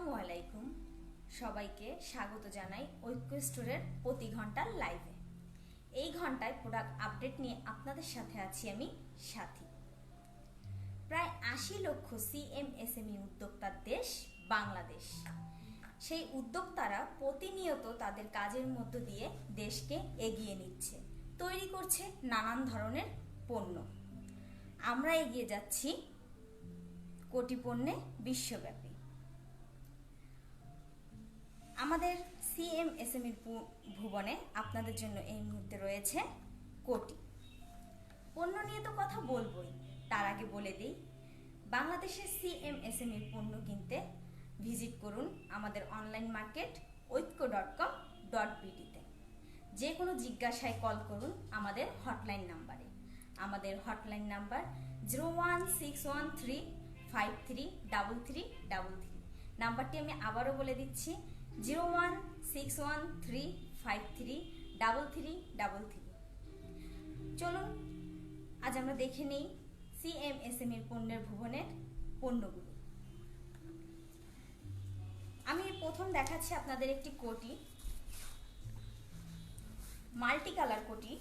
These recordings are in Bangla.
আসসালামু আলাইকুম। সবাইকে স্বাগত জানাই ঐক্য স্টোরের প্রতি ঘণ্টার লাইভে এই ঘন্টায় প্রোডাক্ট আপডেট নিয়ে আপনাদের সাথে আছি আমি সাথী। প্রায় আশি লক্ষ সিএমএসএমই উদ্যোক্তার দেশ বাংলাদেশ। সেই উদ্যোক্তারা প্রতিনিয়ত তাদের কাজের মধ্য দিয়ে দেশকে এগিয়ে নিচ্ছে, তৈরি করছে নানান ধরনের পণ্য। আমরা এগিয়ে যাচ্ছি কোটি পণ্যে বিশ্বব্যাপী আমাদের সিএমএসএমইর ভুবনে আপনাদের জন্য এই মুহূর্তে রয়েছে কোটি। পণ্য নিয়ে তো কথা বলবোই। তার আগে বলে দিই বাংলাদেশের সিএমএসএমইর পণ্য কিনতে ভিজিট করুন আমাদের online market Oikko dot com dot বিডিতে যে কোনো জিজ্ঞাসায় কল করুন আমাদের হটলাইন নাম্বারে। আমাদের hotline number zero one six one three five three double three double three. নাম্বারটি আমি আবারও বলে দিচ্ছি zero one six one three five three double three double three চলুন, আজ আমরা দেখে নিই সিএমএসএম এর পণ্যের ভুবনের পণ্যগুলো। আমি প্রথম দেখাচ্ছি আপনাদের একটি কোটি মাল্টি কালার কোটি।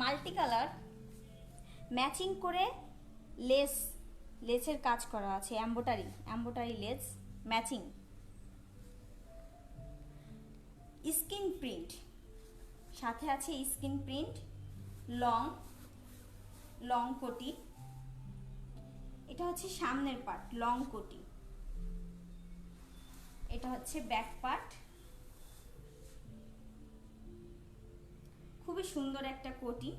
মাল্টি কালার ম্যাচিং করে লেস লেসের কাজ করা আছে embroidery embroidery lace matching skin print, সাথে আছে স্কিন প্রিন্ট, লং লং কোটি। এটা হচ্ছে সামনের পার্ট লং কোটি। এটা হচ্ছে ব্যাক পার্ট খুবই সুন্দর একটা কোটি।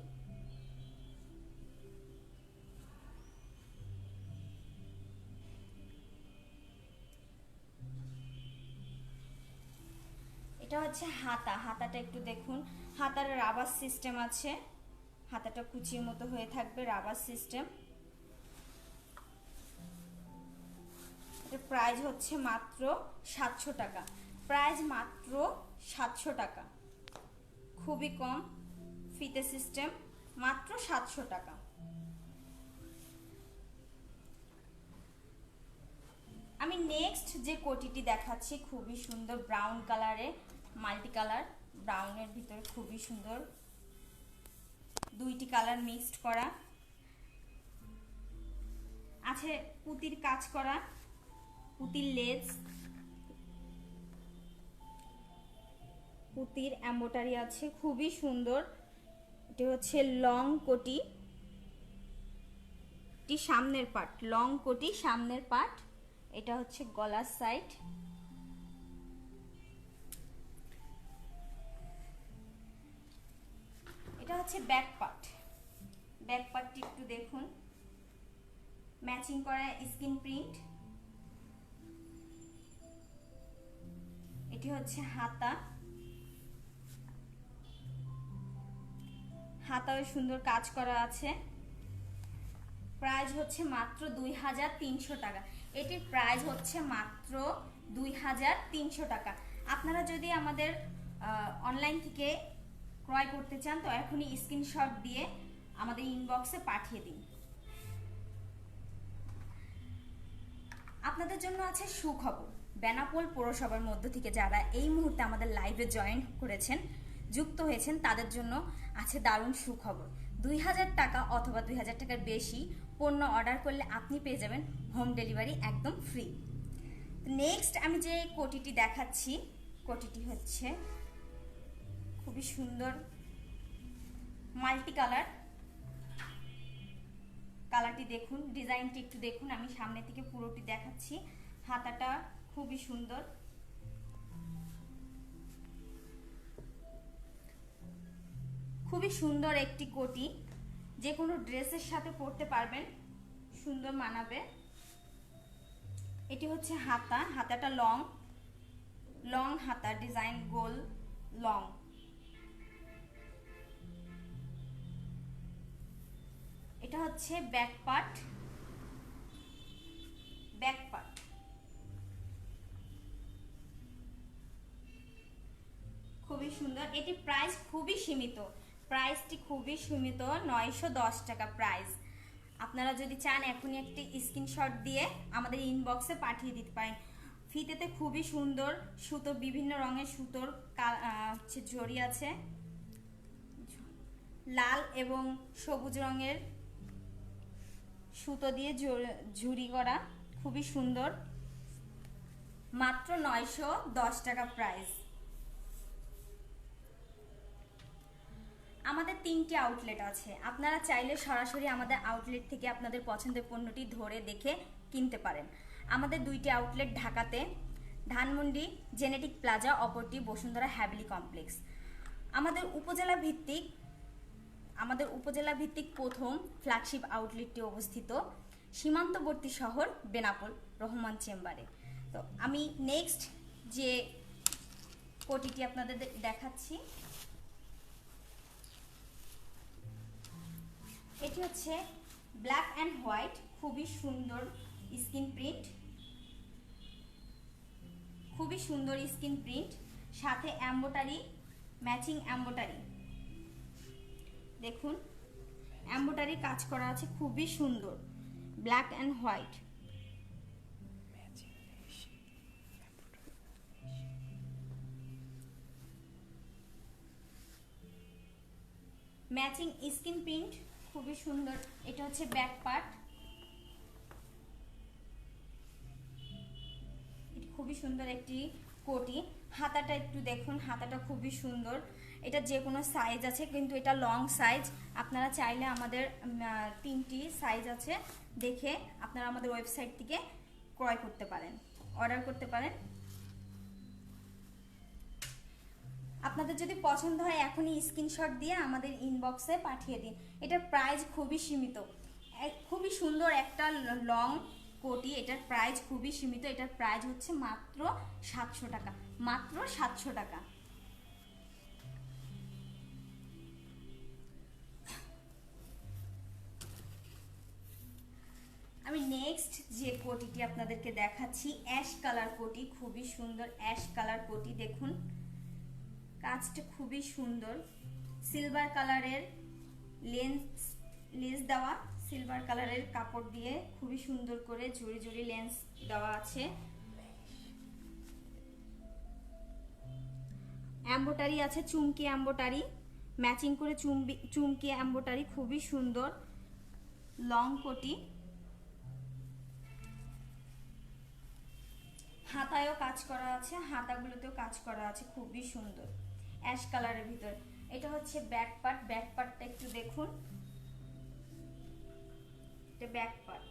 এটা হচ্ছে হাতা, হাতাটা একটু দেখুন। হাতার রাবার সিস্টেম আছে। হাতাটা কুচির মতো হয়ে থাকবে রাবার সিস্টেম এটা প্রাইস হচ্ছে মাত্র সাতশো টাকা। প্রাইস মাত্র সাতশো টাকা। খুবই কম ফিতে সিস্টেম মাত্র সাতশো টাকা। আমি নেক্সট যে কোটিটি দেখাচ্ছি, খুবই সুন্দর ব্রাউন কালারে মাল্টি কালার ব্রাউনের ভিতরে খুবই সুন্দর। দুইটি কালার মিক্সড করা। আছে পুতির কাজ করা, পুতির লেজ, পুতির অ্যাম্বোটারি আছে, খুবই সুন্দর। এটি হচ্ছে লং কোটি। এটি সামনের পার্ট লং কোটি সামনের পার্ট এটা হচ্ছে গলার সাইড হচ্ছে ব্যাক পার্ট ব্যাক পার্টটি একটু দেখুন। ম্যাচিং করা স্কিন প্রিন্ট এটি হচ্ছে হাতা। হাতাও সুন্দর কাজ করা আছে। প্রাইস হচ্ছে মাত্র দুই হাজার তিনশো টাকা। এটির প্রাইস হচ্ছে মাত্র দুই হাজার তিনশো টাকা। আপনারা যদি আমাদের অনলাইন থেকে ক্রয় করতে চান, তো এখনই স্ক্রিনশট দিয়ে আমাদের ইনবক্সে পাঠিয়ে দিন। আপনাদের জন্য আছে সুখবর। বেনাপোল পৌরসভার মধ্য থেকে যারা এই মুহূর্তে আমাদের লাইভে জয়েন করেছেন, যুক্ত হয়েছেন, তাদের জন্য আছে দারুণ সুখবর। দুই হাজার টাকা অথবা দুই হাজার টাকার বেশি পণ্য অর্ডার করলে আপনি পেয়ে যাবেন হোম ডেলিভারি একদম ফ্রি নেক্সট আমি যে কোটিটি দেখাচ্ছি, কোটিটি হচ্ছে খুবই সুন্দর মাল্টি কালার কালারটি দেখুন ডিজাইনটি একটু দেখুন, আমি সামনে থেকে পুরোটি দেখাচ্ছি। হাতাটা খুবই সুন্দর। খুবই সুন্দর একটি কোটি। যে কোনো ড্রেসের সাথে পরতে পারবেন, সুন্দর মানাবে। এটি হচ্ছে হাতা, হাতাটা লং লং হাতা ডিজাইন গোল লং এটা হচ্ছে ব্যাক পার্ট ব্যাক পার্ট খুবই সুন্দর। এটি প্রাইস খুবই সীমিত। প্রাইসটি খুবই সীমিত, নয়শো দশ টাকা প্রাইস আপনারা যদি চান, এখনই একটি স্ক্রিনশট দিয়ে আমাদের ইনবক্সে পাঠিয়ে দিতে পারেন। ফিতেতে খুবই সুন্দর। সুতো বিভিন্ন রঙের সুতোর হচ্ছে জড়ি আছে। লাল এবং সবুজ রঙের সুতো দিয়ে ঝুরি করা, খুবই সুন্দর। মাত্র নয়শো দশ টাকা প্রাইস আমাদের তিনটি আউটলেট আছে। আপনারা চাইলে সরাসরি আমাদের আউটলেট থেকে আপনাদের পছন্দের পণ্যটি ধরে দেখে কিনতে পারেন। আমাদের দুইটি আউটলেট ঢাকাতে, ধানমন্ডি জেনেটিক প্লাজা, অপরটি বসুন্ধরা হ্যাভলি কমপ্লেক্স। আমাদের উপজেলা ভিত্তিক আমাদের উপজেলা ভিত্তিক প্রথম ফ্ল্যাগশিপ আউটলেটটি অবস্থিত সীমান্তবর্তী শহর বেনাপোল রহমান চেম্বারে। তো আমি নেক্সট যে কোটিটি আপনাদের দেখাচ্ছি, এটি হচ্ছে ব্ল্যাক অ্যান্ড হোয়াইট খুবই সুন্দর স্কিন প্রিন্ট খুবই সুন্দর স্কিন প্রিন্ট সাথে অ্যাম্বোটারি ম্যাচিং অ্যাম্বোটারি দেখুন অ্যাম্বোটারি কাজ করা আছে, খুবই সুন্দর। Black and white matching skin print খুবই সুন্দর। এটা হচ্ছে ব্যাক পার্ট খুবই সুন্দর একটি কোটি। হাতাটা একটু দেখুন, হাতাটা খুবই সুন্দর। এটা যে কোনো সাইজ আছে, কিন্তু এটা লং সাইজ আপনারা চাইলে আমাদের তিনটি সাইজ আছে দেখে আপনারা আমাদের ওয়েবসাইট থেকে ক্রয় করতে পারেন অর্ডার করতে পারেন। আপনাদের যদি পছন্দ হয়, এখনই স্ক্রিনশট দিয়ে আমাদের ইনবক্সে পাঠিয়ে দিন। এটার প্রাইস খুবই সীমিত। খুবই সুন্দর একটা লং কোটি, এটার প্রাইস খুবই সীমিত। এটার প্রাইস হচ্ছে মাত্র সাতশো টাকা। মাত্র সাতশো টাকা। আমি নেক্সট যে কোটিটি আপনাদেরকে দেখাচ্ছি অ্যাশ কালার কোটি খুবই সুন্দর অ্যাশ কালার কোটি দেখুন। কাজটা খুবই সুন্দর। সিলভার কালারের লেন্স লেন্স দেওয়া সিলভার কালারের কাপড় দিয়ে খুবই সুন্দর করে জুড়ি জুড়ি লেন্স দেওয়া আছে। অ্যাম্বোটারি আছে, চুমকি অ্যাম্বোটারি ম্যাচিং করে চুমবি, চুমকি অ্যাম্বোটারি খুবই সুন্দর। লং কোটি হাতায়ও কাজ করা আছে, হাতাগুলোতেও কাজ করা আছে, খুবই সুন্দর। অ্যাশ কালারের ভিতর। এটা হচ্ছে ব্যাক পার্ট। ব্যাক পার্টটা একটু দেখুন। এটা ব্যাক পার্ট।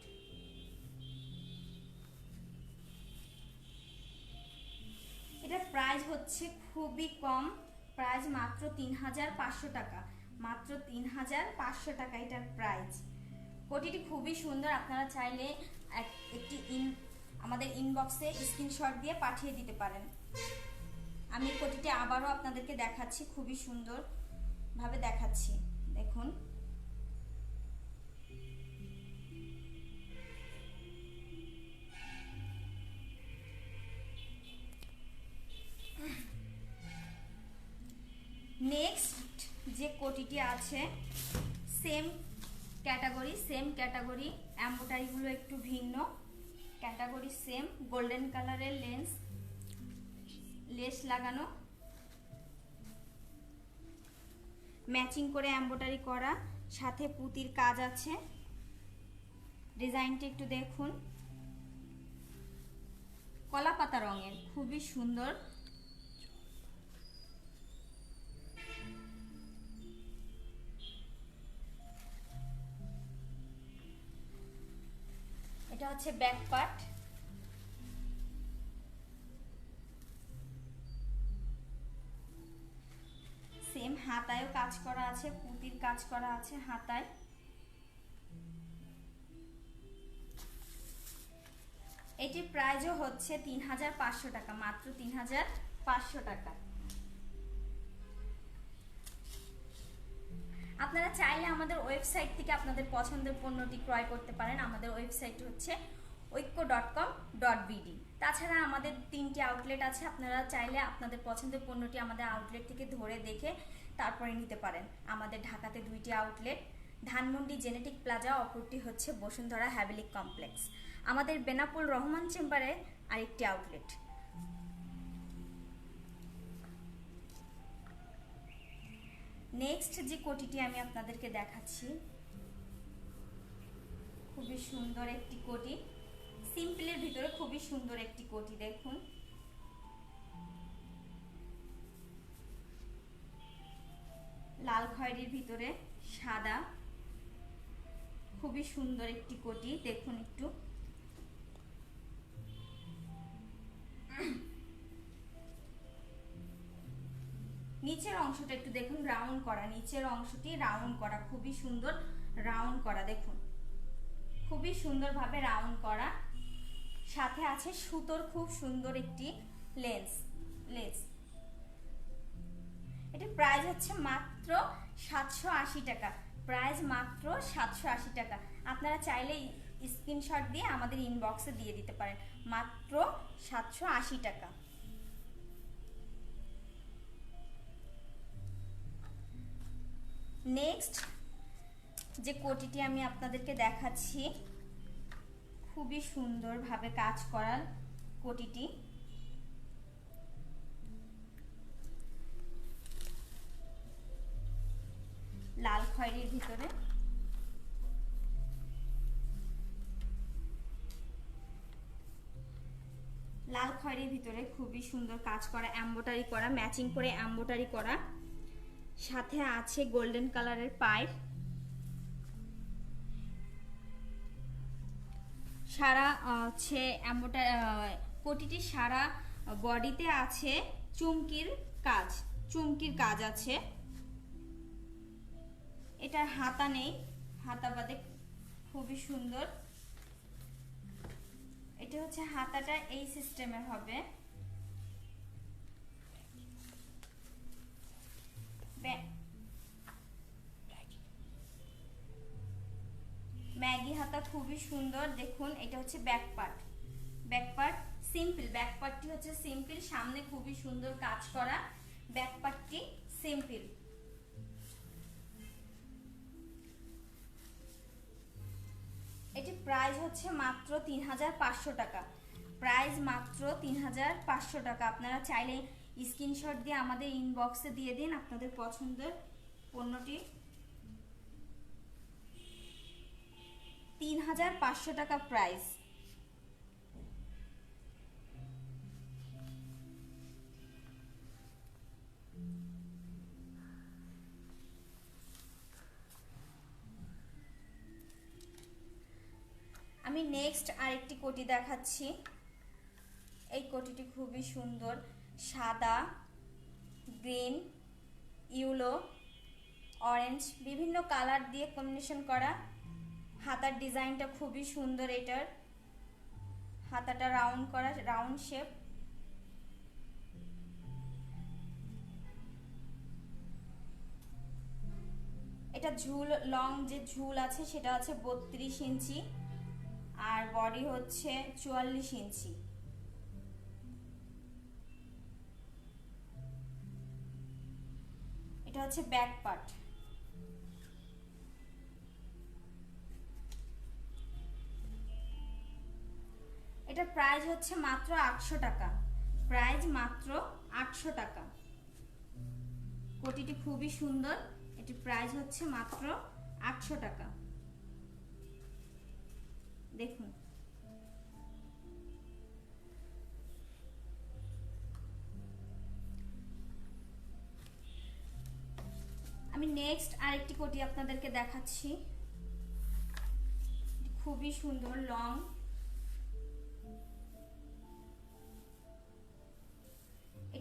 এটার প্রাইস হচ্ছে খুবই কম। প্রাইস মাত্র তিন হাজার পাঁচশো টাকা। মাত্র তিন হাজার পাঁচশো টাকা এটার প্রাইস। কোটিটি খুবই সুন্দর। আপনারা চাইলে এক- একটি ইন আমাদের ইনবক্সে স্ক্রিনশট দিয়ে পাঠিয়ে দিতে পারেন। আমি কোটিটি আবারও আপনাদেরকে দেখাচ্ছি, খুবই সুন্দর ভাবে দেখাচ্ছি। দেখুন। নেক্সট যে কোটিটি আছে সেম ক্যাটাগরি সেম ক্যাটাগরি অ্যাম্বোটারিগুলো একটু ভিন্ন। ক্যাটাগরি সেম, গোল্ডেন কালারের লেন্স, লেস লাগানো। ম্যাচিং করে এমব্রয়ডারি করা, সাথে পুতির কাজ আছে। ডিজাইনটা একটু দেখুন। কলা পাতা রঙের, খুবই সুন্দর। এটা হচ্ছে ব্যাক পার্ট সেম হাতায়ও কাজ করা আছে পুতির কাজ করা আছে হাতায়। এটির প্রাইসও হচ্ছে তিন হাজার পাঁচশো টাকা, মাত্র তিন হাজার পাঁচশো টাকা। আপনারা চাইলে আমাদের ওয়েবসাইট থেকে আপনাদের পছন্দের পণ্যটি ক্রয় করতে পারেন। আমাদের ওয়েবসাইট হচ্ছে ঐক্য ডট কম ডট বিডি। তাছাড়া আমাদের তিনটি আউটলেট আছে, আপনারা চাইলে আপনাদের পছন্দের পণ্যটি আমাদের আউটলেট থেকে ধরে দেখে তারপরে নিতে পারেন। আমাদের ঢাকাতে দুইটি আউটলেট, ধানমন্ডি জেনেটিক প্লাজা, অপরটি হচ্ছে বসুন্ধরা হ্যাভেলিক কমপ্লেক্স। আমাদের বেনাপুল রহমান চেম্বারে আরেকটি আউটলেট। নেক্সট যে কোটিটি আমি আপনাদেরকে দেখাচ্ছি, খুবই সুন্দর একটি কোটি। সিম্পলের ভিতরে খুবই সুন্দর একটি কোটি, দেখুন। লাল খয়েরির ভিতরে সাদা। খুবই সুন্দর একটি কোটি, দেখুন একটু। নিচের অংশটা একটু দেখুন রাউন্ড করা। নিচের অংশটি রাউন্ড করা। খুবই সুন্দর রাউন্ড করা, দেখুন। খুবই সুন্দরভাবে রাউন্ড করা। সাথে আছে সুতোর খুব সুন্দর একটি লেন্স লেস এটি প্রাইস হচ্ছে মাত্র সাতশো আশি টাকা। প্রাইস মাত্র সাতশো আশি টাকা। আপনারা চাইলে স্ক্রিনশট দিয়ে আমাদের ইনবক্সে দিয়ে দিতে পারেন। মাত্র সাতশো আশি টাকা। নেক্সট যে কোটিটি আমি আপনাদেরকে দেখাচ্ছি, খুবই সুন্দরভাবে কাজ করার কোটিটি। লাল খয়েরির ভিতরে। লাল খয়েরির ভিতরে খুবই সুন্দর কাজ করা অ্যাম্বোটারি করা ম্যাচিং করে অ্যাম্বোটারি করা। সাথে আছে গোল্ডেন কালারের পাইপ সারা হচ্ছে অ্যাম্বোটা কোটিটি সারা বডিতে আছে চুমকির কাজ চুমকির কাজ আছে। এটার হাতা নেই, হাতা বাদে খুবই সুন্দর। এটা হচ্ছে হাতাটা এই সিস্টেমের হবে। ম্যাগি হাতা খুবই সুন্দর। দেখুন, এটা হচ্ছে back part back part simple. Back পার্টটি হচ্ছে সিম্পল। সামনে খুবই সুন্দর কাজ করা। ব্যাক পার্টটি সিম্পল। এটি প্রাইস হচ্ছে মাত্র তিন হাজার পাঁচশো টাকা। প্রাইস মাত্র তিন হাজার পাঁচশো টাকা। আপনারা চাইলে স্ক্রিনশট দিয়ে আমাদের ইনবক্সে দিয়ে দিন। আপনাদের পছন্দের পণ্যটি তিন হাজার পাঁচশো টাকা প্রাইস আমি নেক্সট আরেকটি কোটি দেখাচ্ছি। এই কোটিটি খুবই সুন্দর। সাদা গ্রিন ইউলো অরেঞ্জ বিভিন্ন কালার দিয়ে কম্বিনেশন করা। হাতার ডিজাইনটা খুবই সুন্দর এটার। হাতাটা রাউন্ড করা রাউন্ড শেপ এটা ঝুল লং যে ঝুল আছে সেটা আছে বত্রিশ ইঞ্চি, আর বডি হচ্ছে চুয়াল্লিশ ইঞ্চি। এটা হচ্ছে ব্যাক পার্ট এটার প্রাইস হচ্ছে মাত্র আটশো টাকা। প্রাইস মাত্র আটশো টাকা। কোটিটি খুবই সুন্দর, এটির প্রাইস হচ্ছে মাত্র আটশো টাকা। দেখুন। আমি নেক্সট আরেকটি কোটি আপনাদেরকে দেখাচ্ছি। খুবই সুন্দর লং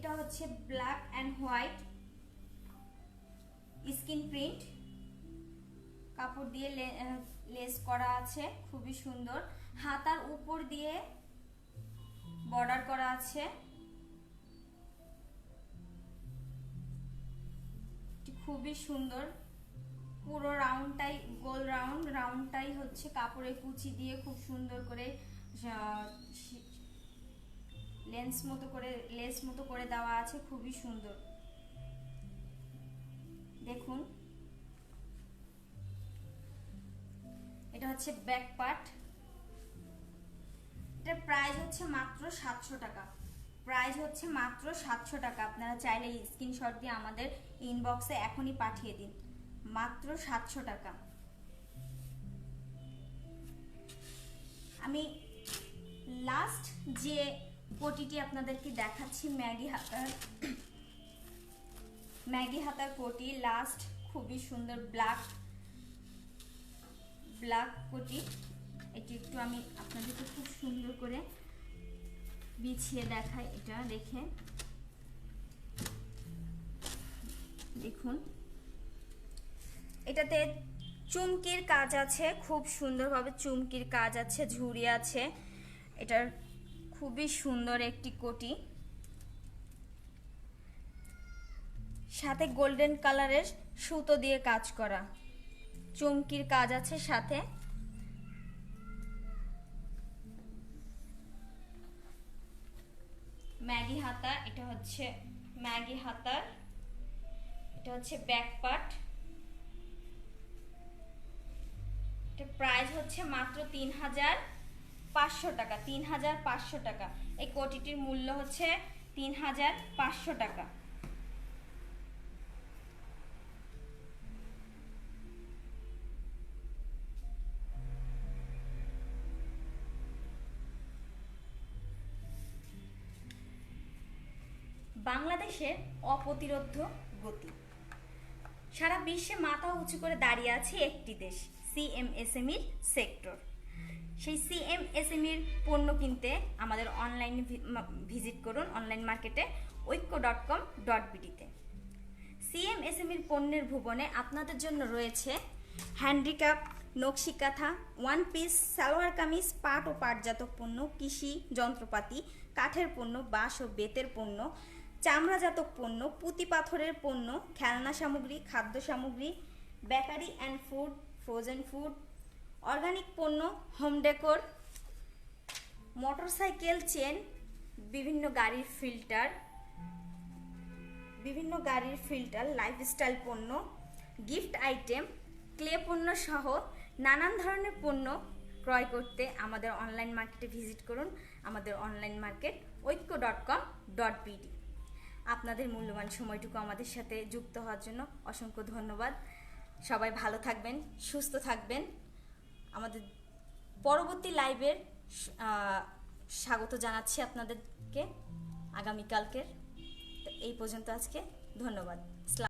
এটা হচ্ছে black and white skin print কাপড় দিয়ে লেস করা আছে, খুবই সুন্দর। হাতার উপর দিয়ে বর্ডার করা আছে। খুবই সুন্দর। পুরো রাউন্ডটাই গোল রাউন্ড রাউন্ডটাই হচ্ছে কাপড়ে কুচি দিয়ে খুব সুন্দর করে লেন্স মতো করে লেস মতো করে দেওয়া আছে, খুবই সুন্দর। দেখুন। এটা হচ্ছে ব্যাক পার্ট এটার প্রাইস হচ্ছে মাত্র সাতশো টাকা। প্রাইস হচ্ছে মাত্র সাতশো টাকা। আপনারা চাইলে স্ক্রিনশট দিয়ে আমাদের ইনবক্সে এখনই পাঠিয়ে দিন। মাত্র সাতশো টাকা। আমি লাস্ট যে কোটিটি আপনাদেরকে দেখাচ্ছি। ম্যাগি হাতার ম্যাগি হাতার কোটি লাস্ট খুবই সুন্দর ব্ল্যাক ব্ল্যাক কোটি এটি একটু আমি আপনাদেরকে খুব সুন্দর করে বিছিয়ে দেখাই এটা দেখে। দেখুন। এটাতে চুমকির কাজ আছে, খুব সুন্দরভাবে চুমকির কাজ আছে, ঝুড়ি আছে। এটার খুবই সুন্দর একটি কোটি। সাথে গোল্ডেন কালারের সুতো দিয়ে কাজ করা। চুমকির কাজ আছে সাথে। ম্যাগি হাতা, এটা হচ্ছে ম্যাগি হাতার এটা হচ্ছে ব্যাক পার্ট। এটা প্রাইস হচ্ছে মাত্র তিন হাজার পাঁচশো টাকা, তিন হাজার পাঁচশো টাকা। এই কোটিটির মূল্য হচ্ছে তিন হাজার পাঁচশো টাকা। বাংলাদেশের অপ্রতিরোধ গতি। সারা বিশ্বে মাথা উঁচু করে দাঁড়িয়ে আছে একটি দেশ, সিএমএসএমইর সেক্টর। সেই সিএমএসএমইর পণ্য কিনতে আমাদের অনলাইনে ভিজিট করুন অনলাইন মার্কেটে ঐক্য ডট কম ডট বিডিতে সিএমএসএমইর পণ্যের ভুবনে আপনাদের জন্য রয়েছে হ্যান্ডিক্যাপ নকশি কাঁথা ওয়ান পিস সালোয়ার কামিজ, পাট ও পাটজাত পণ্য, কৃষি যন্ত্রপাতি, কাঠের পণ্য, বাঁশ ও বেতের পণ্য চামড়াজাত পণ্য, পুঁতি পাথরের পণ্য, খেলনা সামগ্রী, খাদ্য সামগ্রী bakery and food frozen food organic পণ্য হোম ডেকোর মোটরসাইকেল চেন বিভিন্ন গাড়ির ফিল্টার বিভিন্ন গাড়ির ফিল্টার লাইফস্টাইল পণ্য গিফট আইটেম ক্লে পণ্য সহ নানান ধরনের পণ্য ক্রয় করতে আমাদের অনলাইন মার্কেটে ভিজিট করুন, আমাদের online market Oikko dot com dot BD আপনাদের মূল্যবান সময়টুকু আমাদের সাথে যুক্ত হওয়ার জন্য অসংখ্য ধন্যবাদ। সবাই ভালো থাকবেন, সুস্থ থাকবেন। আমাদের পরবর্তী লাইভের স্বাগত জানাচ্ছি আপনাদেরকে আগামীকালকের। তো এই পর্যন্ত আজকে ধন্যবাদ।